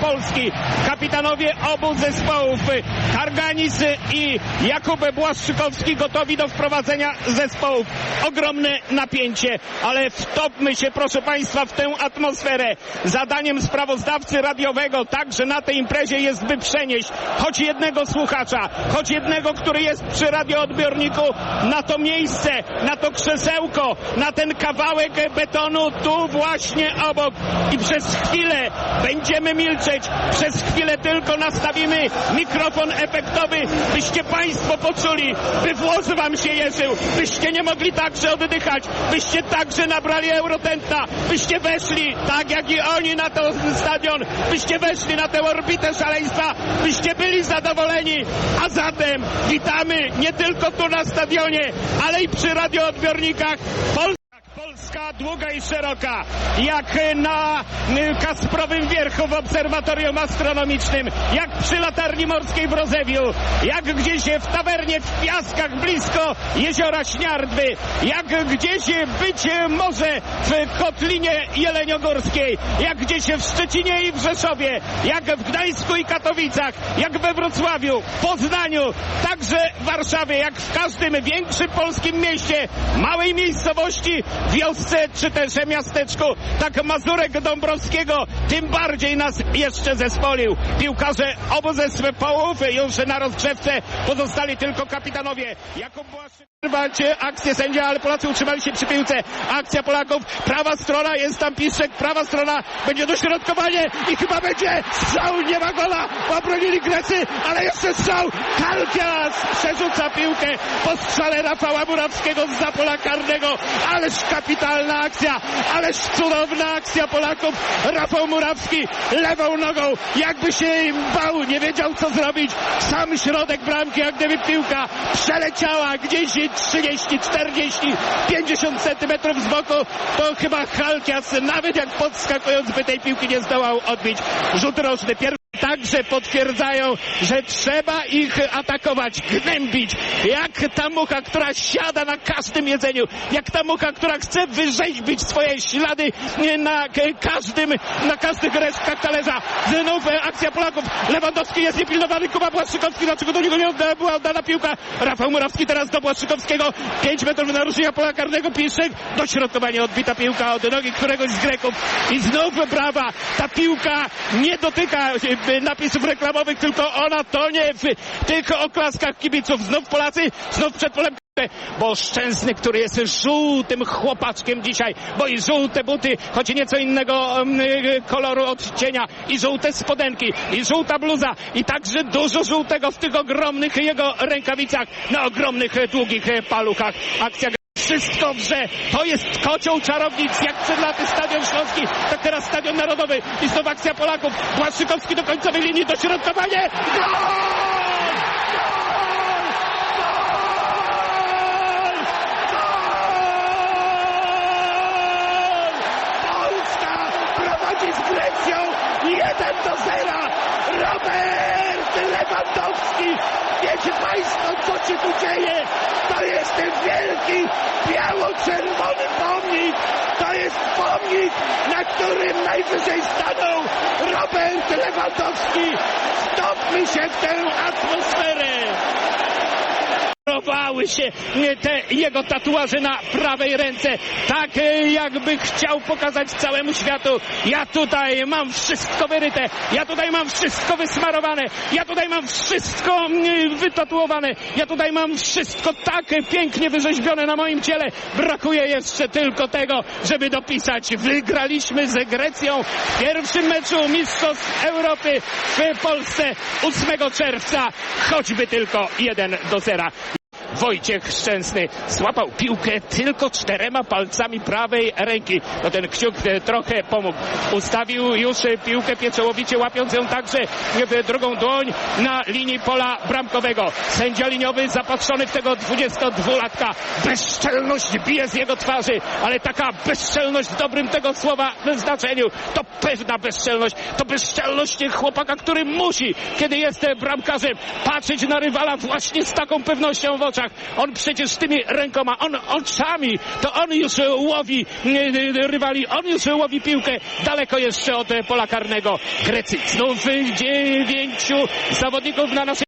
Polski. Kapitanowie obu zespołów, Karganis i Jakub Błaszczykowski gotowi do wprowadzenia zespołów. Ogromne napięcie, ale wtopmy się proszę Państwa w tę atmosferę. Zadaniem sprawozdawcy radiowego także na tej imprezie jest by przenieść choć jednego słuchacza, choć jednego, który jest przy radioodbiorniku na to miejsce, na to krzesełko, na ten kawałek betonu tu właśnie obok i przez chwilę będziemy milczeć, przez chwilę tylko nastawimy mikrofon efektowy, byście Państwo poczuli, by włos Wam się jeżył, byście nie mogli także oddychać, byście także nabrali eurotenta, byście weszli, tak jak i oni na ten stadion, byście weszli na tę orbitę szaleństwa, byście byli zadowoleni, a zatem witamy nie tylko tu na stadionie, ale i przy radioodbiornikach. Pol Polska długa i szeroka, jak na y, Kasprowym Wierchu w obserwatorium astronomicznym, jak przy latarni morskiej w Rozewiu, jak gdzieś w tawernie w Piaskach blisko jeziora Śniardwy, jak gdzieś być może w Kotlinie Jeleniogórskiej, jak gdzieś w Szczecinie i w Rzeszowie, jak w Gdańsku i Katowicach, jak we Wrocławiu, Poznaniu, także w Warszawie, jak w każdym większym polskim mieście, małej miejscowości, wiosce czy też miasteczku, tak Mazurek Dąbrowskiego tym bardziej nas jeszcze zespolił. Piłkarze obu zespołów już na rozgrzewce pozostali tylko kapitanowie. Jakub Błaszczyk Wyrwać akcję sędzia, ale Polacy utrzymali się przy piłce. Akcja Polaków, prawa strona, jest tam Piszczek, prawa strona, będzie dośrodkowanie i chyba będzie strzał, nie ma gola, obronili Grecy, ale jeszcze strzał, Kalkias przerzuca piłkę po strzale Rafała Murawskiego z pola karnego, ależ kapitalna akcja, ależ cudowna akcja Polaków, Rafał Murawski lewą nogą, jakby się im bał, nie wiedział co zrobić, sam środek bramki, jak gdyby piłka przeleciała gdzieś 30, 40, 50 centymetrów z boku, to chyba Halkias, nawet jak podskakując by tej piłki nie zdołał odbić. Rzut rożny, pierwszy także potwierdzają, że trzeba ich atakować, gnębić. Jak ta mucha, która siada na każdym jedzeniu, jak ta mucha, która chce wyrzeźbić swoje ślady na każdym, na każdych resztkach talerza. Znów akcja Polaków. Lewandowski jest niepilnowany, Kuba Błaszczykowski, dlaczego do niego nie odda, była oddana piłka. Rafał Murawski teraz do Błaszczykowskiego. 5 metrów naruszenia pola karnego, Piszek. Dośrodkowanie odbita piłka od nogi któregoś z Greków. I znów brawa. Ta piłka nie dotyka napisów reklamowych, tylko ona tonie w tych oklaskach kibiców. Znów Polacy, znów przed polem bo Szczęsny, który jest żółtym chłopaczkiem dzisiaj, bo i żółte buty, choć nieco innego um, koloru odcienia, i żółte spodenki, i żółta bluza, i także dużo żółtego w tych ogromnych jego rękawicach, na ogromnych, długich paluchach. Akcja wszystko w grze. To jest kocioł czarownic, jak przed laty Stadion Śląski, tak teraz Stadion Narodowy i znowu akcja Polaków. Błaszczykowski do końcowej linii, dośrodkowanie. Gol! 1 do 0. Robert Lewandowski. Wiecie Państwo, co się tu dzieje? To jest ten wielki biało-czerwony pomnik. To jest pomnik, na którym najwyżej stanął Robert Lewandowski. Wtopmy się w tę atmosferę Rowały się te jego tatuaże na prawej ręce, tak jakby chciał pokazać całemu światu. Ja tutaj mam wszystko wyryte, ja tutaj mam wszystko wysmarowane, ja tutaj mam wszystko wytatuowane, ja tutaj mam wszystko tak pięknie wyrzeźbione na moim ciele. Brakuje jeszcze tylko tego, żeby dopisać. Wygraliśmy z Grecją w pierwszym meczu Mistrzostw Europy w Polsce 8 czerwca, choćby tylko 1 do 0. Wojciech Szczęsny złapał piłkę tylko czterema palcami prawej ręki. No ten kciuk trochę pomógł. Ustawił już piłkę pieczołowicie, łapiąc ją także w drugą dłoń na linii pola bramkowego. Sędzia liniowy zapatrzony w tego 22-latka. Bezczelność bije z jego twarzy, ale taka bezczelność w dobrym tego słowa znaczeniu. To pewna bezczelność. To bezczelność chłopaka, który musi, kiedy jest bramkarzem, patrzeć na rywala właśnie z taką pewnością w oczach. Oczach. On przecież tymi rękoma, on oczami, to on już łowi e, e, rywali, on już łowi piłkę daleko jeszcze od e, pola karnego. Grecy znów dziewięciu zawodników na naszej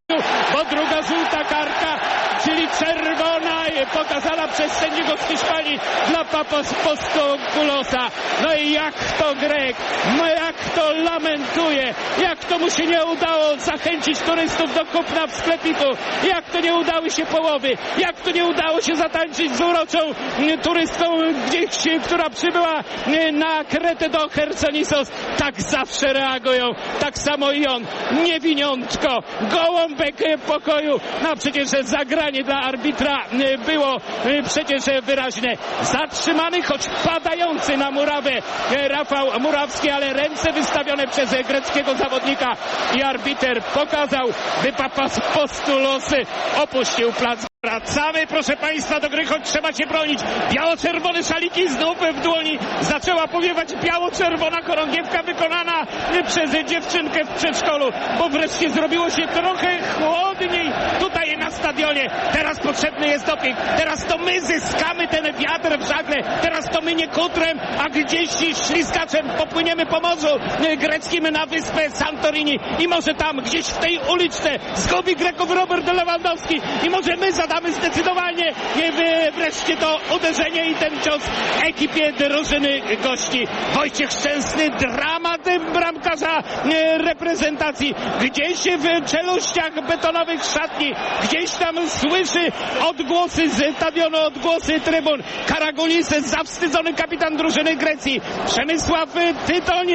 bo druga żółta kartka, czyli czerwona pokazana przez sędziego z Hiszpanii dla Papos Postokulosa. No i jak to Grek, no jak to lamentuje, jak to mu się nie udało zachęcić turystów do kupna w sklepiku, jak to nie udały się połowy, jak to nie udało się zatańczyć z uroczą e, turystką gdzieś, która przybyła e, na Kretę do Hersonisos. Tak zawsze reagują, tak samo i on, niewiniątko, gołąbek e, pokoju, no przecież zagranie dla arbitra e, było e, przecież wyraźne. Zatrzymany, choć padający na murawę e, Rafał Murawski, ale ręce wystawione przez greckiego zawodnika i arbiter pokazał, by Papas Postulos opuścił plac. Wracamy, proszę Państwa, do gry, choć trzeba się bronić. Biało-czerwone szaliki znów w dłoni. Zaczęła powiewać biało-czerwona chorągiewka wykonana przez dziewczynkę w przedszkolu, bo wreszcie zrobiło się trochę chłodniej tutaj na stadionie. Teraz potrzebny jest doping. Teraz to my zyskamy ten wiatr w żagle. Teraz to my nie kutrem, a gdzieś śliskaczem popłyniemy po morzu greckim na wyspę Santorini. I może tam, gdzieś w tej uliczce zgubi Greków Robert Lewandowski. I może my zadamy zdecydowanie wreszcie to uderzenie i ten cios ekipie drużyny gości. Wojciech Szczęsny, dramat bramkarza e, reprezentacji. Gdzieś w czeluściach betonowych szatni, gdzieś tam słyszy odgłosy z stadionu, odgłosy trybun. Karagulis, zawstydzony kapitan drużyny Grecji. Przemysław Tytoń,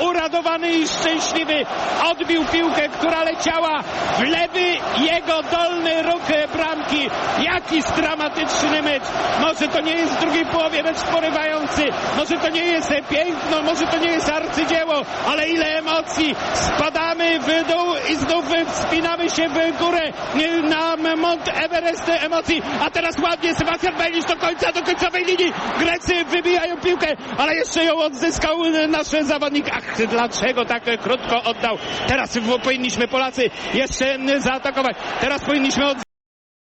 uradowany i szczęśliwy, odbił piłkę, która leciała w lewy jego dolny róg bramki. Jaki dramatyczny mecz. Może to nie jest w drugiej połowie mecz porywający. Może to nie jest piękno, może to nie jest arcydzieło, ale ile emocji. Spadamy w dół i znów wspinamy się w górę nie, Mont Everest emocji. A teraz ładnie Sebastian Belisz do końca, do końcowej linii. Grecy wybijają piłkę, ale jeszcze ją odzyskał nasz zawodnik. Ach, dlaczego tak krótko oddał? Teraz powinniśmy Polacy jeszcze zaatakować. Teraz powinniśmy od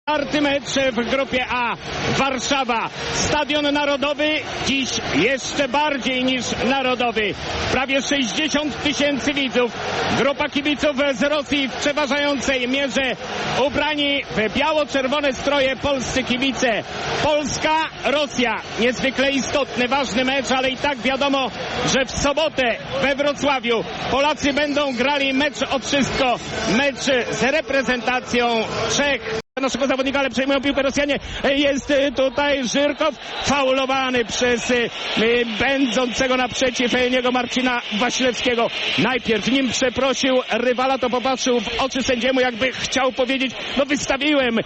Czwarty mecz w grupie A. Warszawa. Stadion Narodowy dziś jeszcze bardziej niż narodowy. Prawie 60 tysięcy widzów. Grupa kibiców z Rosji w przeważającej mierze ubrani w biało-czerwone stroje polscy kibice. Polska, Rosja. Niezwykle istotny, ważny mecz, ale i tak wiadomo, że w sobotę we Wrocławiu Polacy będą grali mecz o wszystko. Mecz z reprezentacją Czech naszego zawodnika, ale przejmują piłkę Rosjanie. Jest e, tutaj Żyrkow, faulowany przez e, e, będącego naprzeciw niego Marcina Waślewskiego. Najpierw nim przeprosił rywala, to popatrzył w oczy sędziemu, jakby chciał powiedzieć, no wystawiłem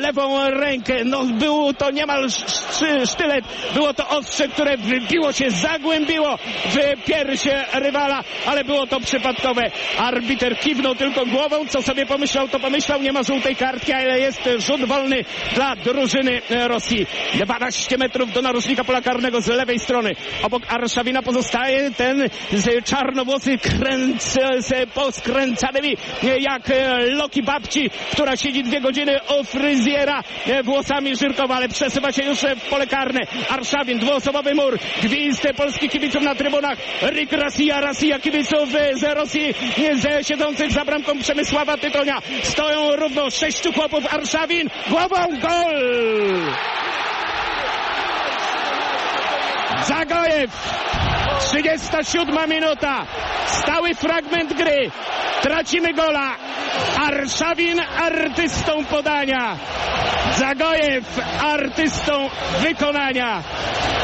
lewą rękę, no był to niemal sz- sztylet, było to ostrze, które wbiło się, zagłębiło w piersie rywala, ale było to przypadkowe. Arbiter kiwnął tylko głową, co sobie pomyślał, to pomyślał, nie ma żółtej kartki, ale jest rzut wolny dla drużyny e, Rosji. 12 metrów do narożnika pola karnego z lewej strony. Obok Arszawina pozostaje ten z czarnowłosy kręc, z poskręcanymi e, jak e, Loki babci, która siedzi dwie godziny u fryzjera włosami Żyrkowa, ale przesuwa się już w pole karne. Arszawin, dwuosobowy mur, gwizd polskich kibiców na trybunach. Rick Rasia, Rasia kibiców z Rosji, z siedzących za bramką Przemysława Tytonia. Stoją równo sześciu chłopów Arszawin, głową gol! Zagojew! 37 minuta. Stały fragment gry. Tracimy gola. Arszawin artystą podania. Zagojew artystą wykonania.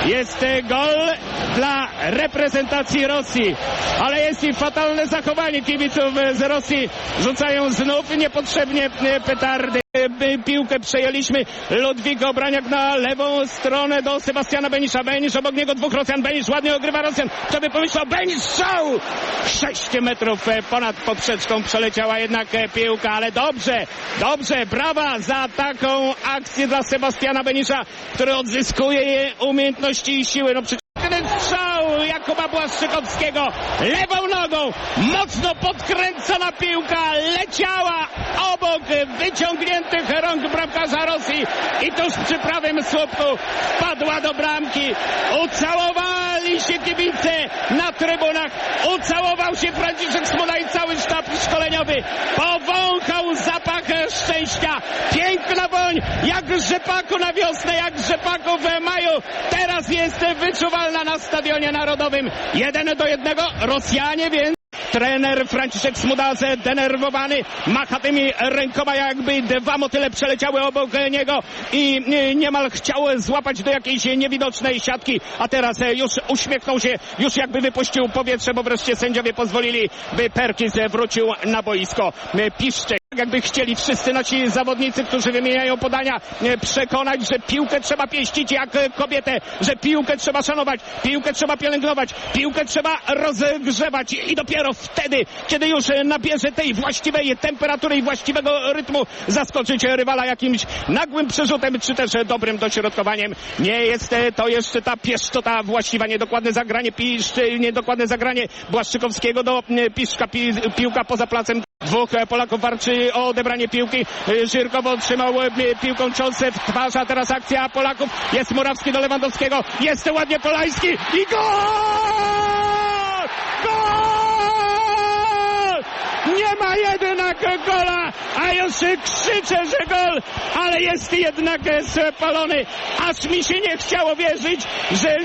Jest gol dla reprezentacji Rosji. Ale jest i fatalne zachowanie kibiców z Rosji. Rzucają znów niepotrzebnie e, petardy. E, Piłkę przejęliśmy. Ludwik Obraniak na lewą stronę do Sebastiana Benisza. Benisz obok niego dwóch Rosjan. Benisz ładnie ogrywa Rosjan. Kto by pomyślał? Benisz strzał! 6 metrów e, ponad poprzeczką przeleciała jednak e, piłka, ale dobrze, dobrze, brawa za taką akcję dla Sebastiana Benisza, który odzyskuje je umiejętności i siły. No przecież ten strzał Jakuba Błaszczykowskiego. Lewą nogą, mocno podkręcona piłka, leciała obok wyciągniętych rąk bramkarza Rosji i tuż przy prawym słupku wpadła do bramki. Ucałowali się kibice na trybunach, ucałował się Franciszek Smola i cały sztab szkoleniowy. Powąchał zapach szczęścia. Woń, jak rzepaku na wiosnę, jak rzepaku w maju. Teraz jest wyczuwalna na Stadionie Narodowym. Jeden do jednego. Rosjanie więc. Trener Franciszek Smuda zdenerwowany, macha tymi rękoma jakby dwa motyle przeleciały obok niego i e, niemal chciał złapać do jakiejś niewidocznej siatki, a teraz e, już uśmiechnął się, już jakby wypuścił powietrze, bo wreszcie sędziowie pozwolili, by Perkins wrócił na boisko. E, Piszcze jakby chcieli wszyscy nasi zawodnicy, którzy wymieniają podania, e, przekonać, że piłkę trzeba pieścić jak e, kobietę, że piłkę trzeba szanować, piłkę trzeba pielęgnować, piłkę trzeba rozgrzewać i dopiero wtedy, kiedy już nabierze tej właściwej temperatury i właściwego rytmu, zaskoczyć rywala jakimś nagłym przerzutem, czy też dobrym dośrodkowaniem. Nie jest to jeszcze ta pieszczota właściwa, niedokładne zagranie piszcz, niedokładne zagranie Błaszczykowskiego do e, Piszka, pi, piłka poza placem Dwóch Polaków walczy o odebranie piłki. E, Żyrkow otrzymał e, piłką cząsę w twarz, a teraz akcja Polaków. Jest Murawski do Lewandowskiego. Jest ładnie Polański i gol! Gol! Nie ma jednak gola, już krzyczę, że gol, ale jest jednak spalony. Aż mi się nie chciało wierzyć, że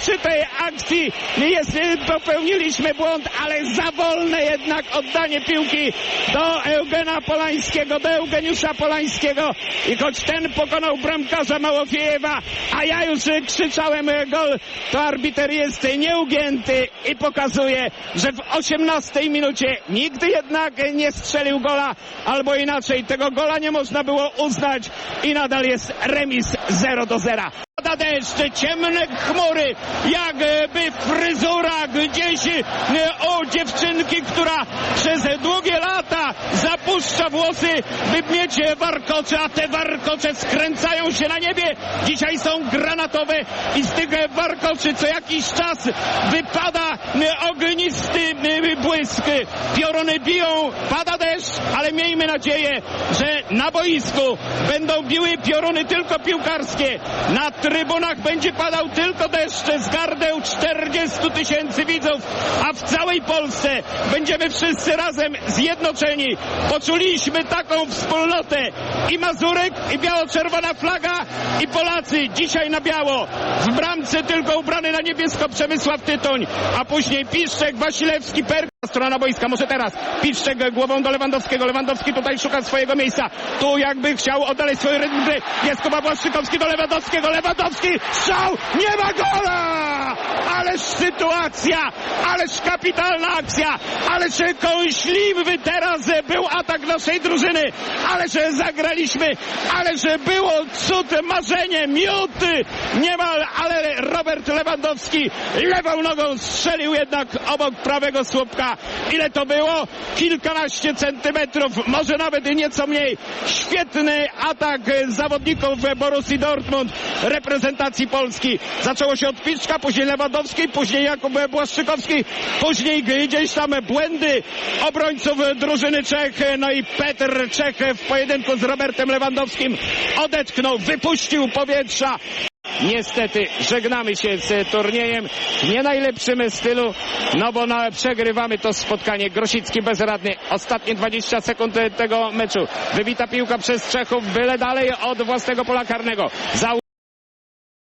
przy tej akcji jest, popełniliśmy błąd, ale za wolne jednak oddanie piłki do Eugena Polańskiego, do Eugeniusza Polańskiego. I choć ten pokonał bramkarza Małofiejewa, a ja już krzyczałem gol, to arbiter jest nieugięty i pokazuje, że w 18 minucie nigdy jednak nie strzelił gola, albo inaczej, tego gola nie można było uznać i nadal jest remis 0 do 0. Pada deszcz, ciemne chmury, jakby fryzura gdzieś e, o dziewczynki, która przez długie zapuszcza włosy, by mieć warkocze, a te warkocze skręcają się na niebie. Dzisiaj są granatowe i z tych warkoczy co jakiś czas wypada ognisty e, błysk. Pioruny biją, pada deszcz, ale miejmy nadzieję, że na boisku będą biły pioruny tylko piłkarskie. Na trybunach będzie padał tylko deszcz z gardeł 40 tysięcy widzów, a w całej Polsce będziemy wszyscy razem zjednoczeni. Poczuliśmy taką wspólnotę i Mazurek, i biało-czerwona flaga, i Polacy dzisiaj na biało. W bramce tylko ubrany na niebiesko Przemysław Tytoń, a później Piszczek, Wasilewski, Per strona boiska, może teraz Piszczek głową do Lewandowskiego, Lewandowski tutaj szuka swojego miejsca, tu jakby chciał oddaleć swoje rytm gry, jest Kuba Błaszczykowski do Lewandowskiego, Lewandowski, strzał, nie ma gola! Ależ sytuacja, ależ kapitalna akcja, ależ kąśliwy teraz był atak naszej drużyny, ależ zagraliśmy, ależ było cud, marzenie, miód, niemal, ale Robert Lewandowski lewą nogą strzelił jednak obok prawego słupka. Ile to było? Kilkanaście centymetrów, może nawet nieco mniej. Świetny atak zawodników Borussii Dortmund, reprezentacji Polski. Zaczęło się od Piszka, później Lewandowski, później Jakub Błaszczykowski, później gdzieś tam błędy obrońców drużyny Czech, no i Petr Czech w pojedynku z Robertem Lewandowskim odetchnął, wypuścił powietrza. Niestety żegnamy się z turniejem w nie najlepszym stylu, no bo przegrywamy to spotkanie. Grosicki bezradny. Ostatnie 20 sekund tego meczu. Wybita piłka przez Czechów, byle dalej od własnego pola karnego.